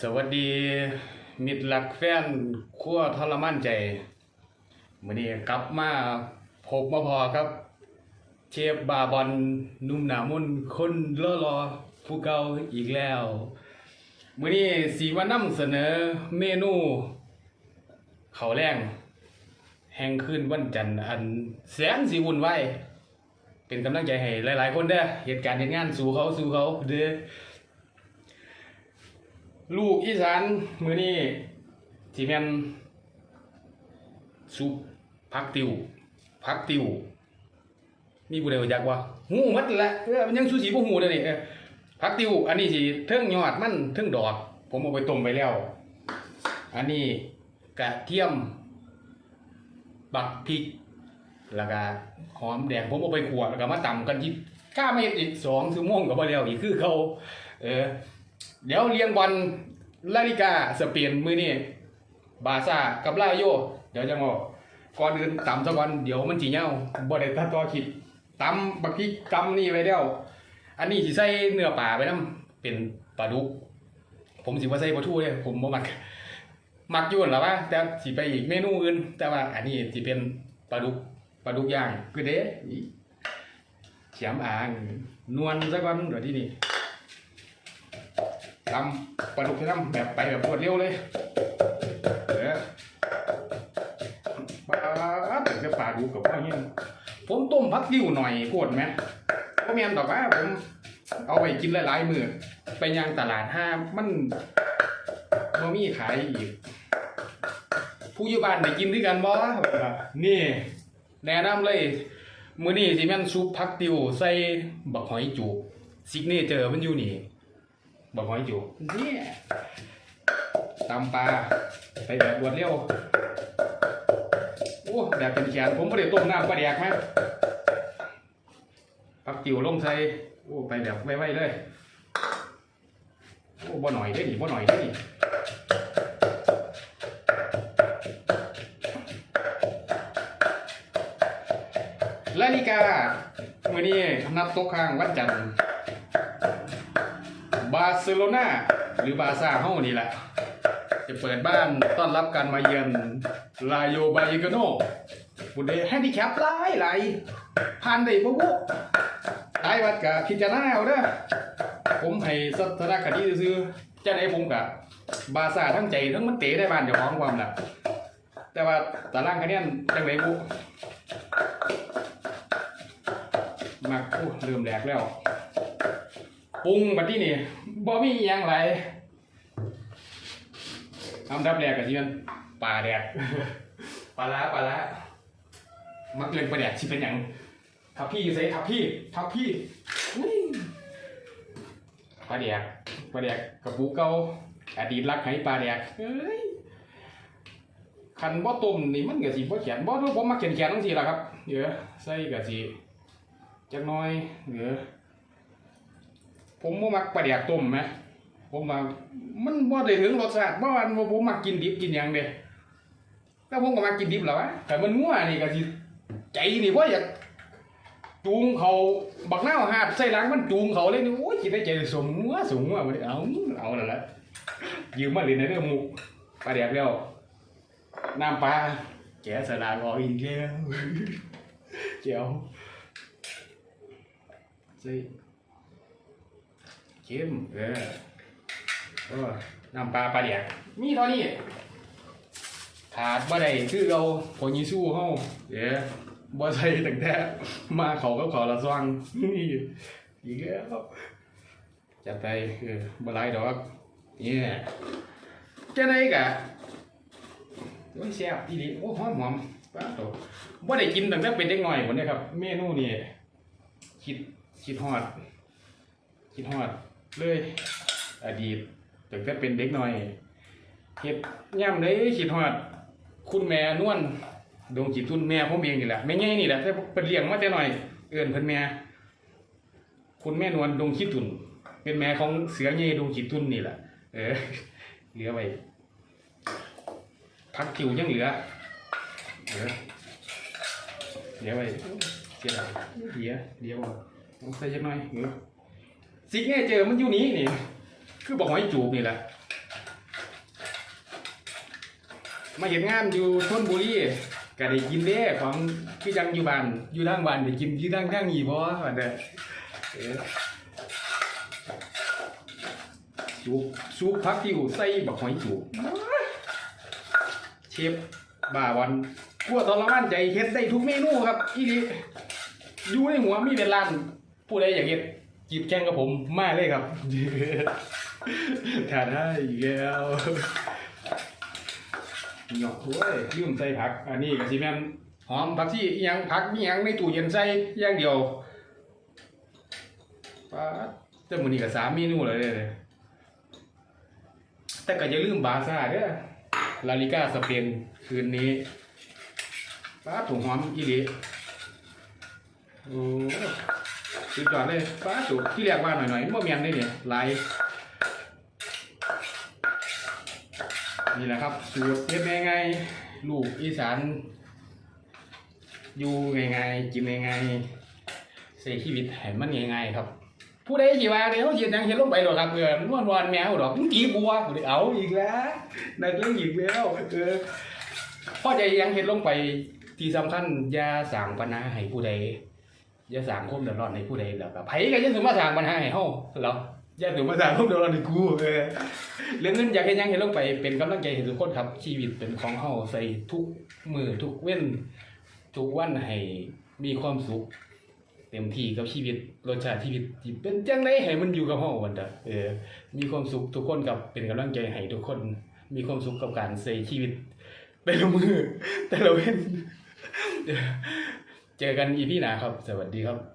สวัสดี มิตรหลักแฟนขั้วทรมานใจมื้อนี้กลับมาพบมาพอครับ เชฟบาบอนนุ่มหนามุนคนเล่อรอผู้เก่าอีกแล้วมื้อนี้สีมานำเสนอเมนูเขาแรงแห่งคืนวันจันทร์อันแสนสิวุ่นวายเป็นกำลังใจให้หลาย ๆ คนเด้อเหตุการณ์เหตุงานสู่เขาสู่เขาเด้อ ลูกอีสานมือนี้ที่แม่นซุปผักติวผักติวมีผู้ใดรู้จักว่าหูมัดละเออมันยังสูสีบ่หูเลยนี่เออผักติวอันนี้สิเทิงยอดมันเทิงดอกผมเอาไปต้มไปแล้ว อันนี้กระเทียม บักพริกแล้วก็หอมแดงผมเอาไปขวดแล้วก็มาตำกันที่ก้าไม่อีกสองชั่วโมงก็บ่แล้วอีกคือเขาเออ เดี๋ยวเรียงบอลลาลิกาสเปนมือนี่บาซ่ากับลาโย เดี๋ยวจะงอกก่อนอื่นตำซะก่อนเดี๋ยวมันจีเหี่ยวบ่ได้ตัดต่อคลิปตำบักพริกตำนี่ไว้แล้วอันนี้สิใส่เนื้อปลาไปนํเป็นปลาดุก ผมสิบ่ใส่ปลาทูเลยผมบ่มักมักยู่นั่นล่ะว่าแต่สิไปอีกเมนูอื่น แต่ว่าอันนี้สิเป็นปลาดุกปลาดุกย่างคือเด้เขียมอ่างนวลซะก่อนเดี๋ยวที่นี่ ทำปลาดุกที่ทำแบบไปแบบรวดเร็วเลยเออปลาแต่จะปลาดูกับพ่อเงี้ยผมต้มพักติ้วหน่อยโคตรไหมก็แม่นต่อว่าผมเอาไปกินหลายๆมือไปยังตลาดห้ามันบ่มีขายอีกผู้อยู่บ้านได้กินด้วยกันบ่นี่ แนะนำเลยมื้อนี้สิแม่นซุปผักติวใส่บักหอยจูบซิกเนเจอร์มันอยู่นี่ บอกหอยจูเนี่ยตำปลาไปแบบรวดเร็วโอ้แบบเป็นแขนผมไม่ได้ต้มน้ำปลาแดกไหมปักจิ๋วลงใส่โอ้ไปแบบไวๆเลยโอ้บ่หน่อยได้ดิบ่หน่อยได้ดิลาลิกามื่อนี้นับโต๊ะข้างวันจันทร์ บาร์เซโลนาหรือบาซ่าเฮานี่แหละ จะเปิดบ้านต้อนรับการมาเยือนลาโยบาเยกโนบุเดแฮนดิแคปหลายหลผ่านได้บ่บุหลายวัดกับพิจารณาเอาเด้อผมให้สัทนาคดีซื่อๆจะได้ผมกับบาซ่าทั้งใจทั้งมันเตะได้บ้านเจ้าของความนะแต่ว่าตารางคะแนนจังไดบุมักโอ้เริ่มแหลกแล้วปรุงบัดนี้นี่ บ่มีอหยังไรอันดับแรกก็สิเป็นปลาแดกปลาร้าปลาร้ามักเล่นปลาแดกสิเป็นหยังทับพี่ใส่ทับพี่ทับพี่อุ้ยปลาแดกปลาแดกกระปุกเก่าอดีตรักให้ปลาแดกเอ้ยคันบ่ต้มนี่มันก็สิบ่แข็งบ่ผมมักแข็งๆจังซี่ล่ะครับเดี๋ยวใส่ก็สิจักหน่อยเดี๋ยว ผมบ่มักปลาแดกต้มไหมผมว่ามันบ่ได้ถึงรสชาติบ่วันว่าผมมักกินดิบกินหยังเด้แต่ผมก็มักกินดิบแหล้ววะแต่มันงัวนี่ก็สิใจนี่บ่อยากจูงเขาบักหน้าหาดใส่หลังมันจูงเขาเลยนี่โอ้ยคิดได้ใจสมงัวสมงัวบ่ได้เอาเอาแล้วละยืมมาเล่นในเรื่องหมูปลาแดกแล้วน้ำปลาแกสลากออกอีกแล้วเจียวใส่ เข้มเออเออน้ำปลาปลาแดกมีเท่านี้ขาดบ่ได้คือเราพอยีสู้เฮาเด้อบ่ใส่ตั้งแต่มาเขาก็ขอละซองนี่อีกแล้วจัดไปเออบ่หลายดอกเนี่ยจังได๋กะโอ้ยแซ่บอีหลีโอ้หอมหอมป้าโตบ่ได้กินตั้งแต่เป็นเด็กน้อยพุ่นเด้ครับ เมนูนี่คิดคิดฮอดคิดฮอด เลยอดีตตั้งแต่เป็นเด็กหน้อยเฮ็ดย่ำได้คิดฮอด คุณแม่นวลดวงจิตทุนแม่ผมเองนี่แหละแม่ใหญ่นี่แหละแต่เพิ่นเลี้ยงมาแต่หน้อย เอิ้นเพิ่นแม่ คุณแม่นวลดวงจิตทุน เป็นแม่ของเสือใหญ่ดวงจิตทุนนี่แหละเออเหลือไว้พักคิวยังเหลือเออเหลือไว้เสียดายเดี๋ยวเดี๋ยวเอาใส่จักหน่อยเอ สิ่งนี้เจอมันอยู่นี้นี่ คือบอกหอยจูบนี่แหละ มาเห็นงานอยู่ชนบุรีก็ได้กินเด้ของคือยังอยู่บ้านอยู่ทางบ้านได้กินที่ทางทางนี้บ่ว่าเด้อเออซุปซุปผักติ้วใส่บักหอยจุกเชฟบ่าวันพัวทรมานใจเฮ็ดได้ทุกเมนูครับอีนี้อยู่ในหัวมีเป็นล้านผู้ใดอยากเฮ็ด จีบแข่งกับผมมาเลยครับถ้าได้อีกแล้วหยอกเว้ยลืมใส่ผัก อันนี้ก็สิแมนหอมผักที่ยังผักมียังในตู้เย็นใส่อย่างเดียวป้าดแต่มือนี้ก็สามเมนูแล้วเด้อแต่ก็อย่าลืมบาซ่าเด้อลาลิก้าสเปนคืนนี้ป้าถุงหอมอีหลีโอ้ สุดยอดเลยปาดถูกที่เรียกว่าหน่อยๆบ่แม่นได้เนี่ยหลายนี่แหละครับ สูตรเฮ็ดง่ายๆลูกอีสานอยู่ง่ายๆกินง่ายๆใช้ชีวิตให้มันง่ายๆครับ ผู้ใดสิว่าเดี๋ยวเฮ็ดหยังเฮ็ดลงไปหรอกครับเออนวลวันแมวดอกมึงตีบัวกูได้เอาอีกแล้วนักเลงอีกแล้วเออพ่อใจยังเฮ็ดลงไปที่สำคัญยาสร้างปัญหาให้ผู้ใด อย่าสร้างความเดือดร้อนให้ผู้ใดแล้วก็ไผก็อย่าถึงมาสร้างปัญหาให้เฮาเหรออย่าถึงมาสร้างความเดือดร้อนให้กูเออเรื่องเงินอยากให้ยังเห็นลงไปเป็นกำลังใจให้ทุกคนครับ ชีวิตเป็นของเฮาใส่ทุกมือทุกเว้นทุกวันให้มีความสุขเต็มที่กับชีวิตรสชาติชีวิตที่เป็นจังไดให้มันอยู่กับเฮาวันเด้อเออมีความสุขทุกคนกับเป็นกำลังใจให้ทุกคน มีความสุขกับการใช้ชีวิตแต่ละมือแต่ละเว้น เจอกันอีพีหนาครับ สวัสดีครับ